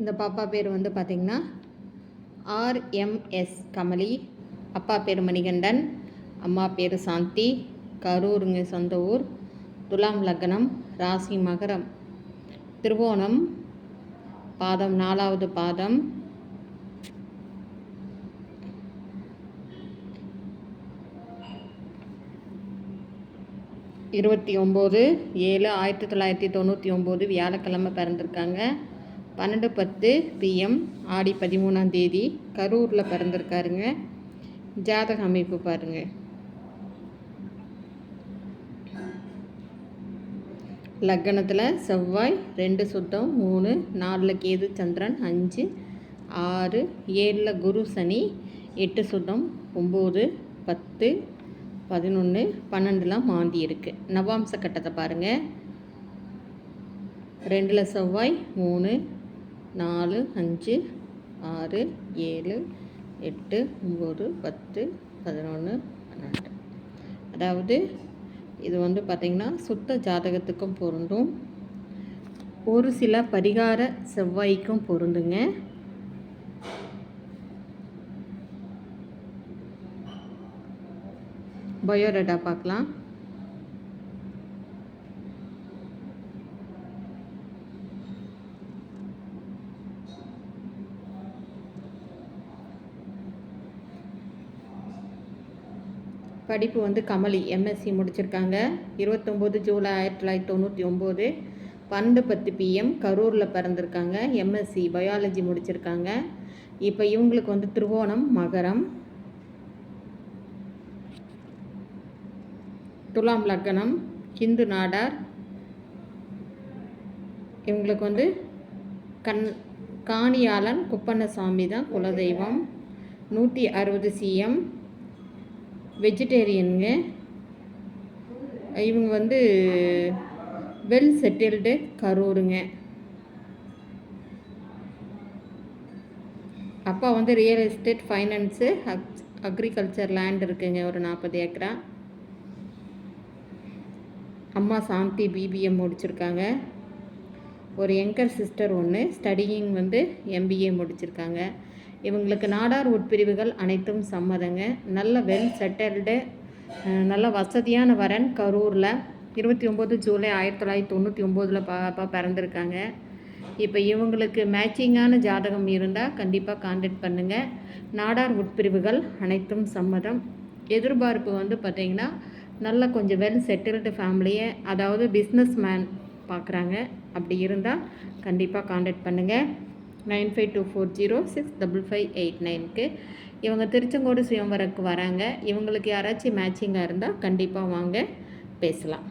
இந்த பாப்பா பேர் வந்து பார்த்திங்கன்னா ஆர்எம்எஸ் கமலி. அப்பா பேர் மணிகண்டன். அம்மா பேர் சாந்தி. கரூருங்க சொந்த ஊர். துலாம் லக்னம் ராசி மகரம். திருவோணம் பாதம் நாலாவது பாதம். இருபத்தி ஒம்பது ஏழு ஆயிரத்தி தொள்ளாயிரத்தி தொண்ணூற்றி ஒம்பது வியாழக்கிழமை பிறந்திருக்காங்க. பன்னெண்டு பத்து பிஎம் ஆடி பதிமூணாம் தேதி கரூரில் பிறந்திருக்காருங்க. ஜாதக அமைப்பு பாருங்கள் லக்கணத்தில் செவ்வாய் ரெண்டு சுத்தம் மூணு நாலில் கேது சந்திரன் அஞ்சு ஆறு ஏழில் குரு சனி எட்டு சுத்தம் ஒம்பது பத்து பதினொன்று பன்னெண்டுலாம் மாந்தி இருக்குது நவாம்ச கட்டத்தை பாருங்கள் ரெண்டில் செவ்வாய் மூணு நாலு அஞ்சு ஆறு ஏழு எட்டு ஒம்பது பத்து பதினொன்று பன்னெண்டு. அதாவது இது வந்து பார்த்திங்கன்னா சுத்த ஜாதகத்துக்கும் பொருந்தும். ஒரு சில பரிகார செவ்வாய்க்கும் பொருந்துங்க. பயோடேட்டா பார்க்கலாம். படிப்பு வந்து கமலி எம்எஸ்சி முடிச்சிருக்காங்க. இருபத்தொம்போது ஜூலை ஆயிரத்தி தொள்ளாயிரத்தி தொண்ணூற்றி ஒம்பது. பன்னெண்டு பத்து பிஎம் கரூரில் பிறந்திருக்காங்க. எம்எஸ்சி பயாலஜி முடிச்சிருக்காங்க. இப்போ இவங்களுக்கு வந்து திருவோணம் மகரம். துலாம் லக்னம் ஹிந்து நாடார். இவங்களுக்கு வந்து கண் காணியாளன் குப்பண்ணசாமி தான் குலதெய்வம். நூற்றி அறுபது சிஎம் வெஜிடேரியனுங்க. இவங்க வந்து வெல் செட்டில்டு கரூருங்க. அப்பா வந்து real estate finance agriculture land இருக்குங்க ஒரு நாற்பது ஏக்கரா. அம்மா சாந்தி பிபிஎம் முடிச்சிருக்காங்க. ஒரு எங்கர் சிஸ்டர் ஒன்று ஸ்டடியிங் வந்து எம்பிஏ முடிச்சிருக்காங்க. இவங்களுக்கு நாடார் உட்பிரிவுகள் அனைத்தும் சம்மதங்க. நல்ல வெல் செட்டில்டு நல்ல வசதியான வரன் கரூரில் இருபத்தி ஒம்பது ஜூலை ஆயிரத்தி தொள்ளாயிரத்தி தொண்ணூற்றி ஒம்போதில் பாப்பா பிறந்திருக்காங்க. இப்போ இவங்களுக்கு மேட்சிங்கான ஜாதகம் இருந்தால் கண்டிப்பாக காண்டக்ட் பண்ணுங்கள் நாடார் உட்பிரிவுகள் அனைத்தும் சம்மதம். எதிர்பார்ப்பு வந்து பார்த்திங்கன்னா நல்ல கொஞ்சம் வெல் செட்டில்டு ஃபேமிலியை அதாவது பிஸ்னஸ் மேன் பார்க்குறாங்க அப்படி இருந்தால் கண்டிப்பாக காண்டக்ட் பண்ணுங்கள் nine five two four zero six double five eight நைனுக்கு இவங்க திருச்செங்கோடு சுயம்பரக்கு வராங்க. இவங்களுக்கு யாராச்சும் மேட்சிங்காக இருந்தால் கண்டிப்பாக வாங்க. பேசலாம்.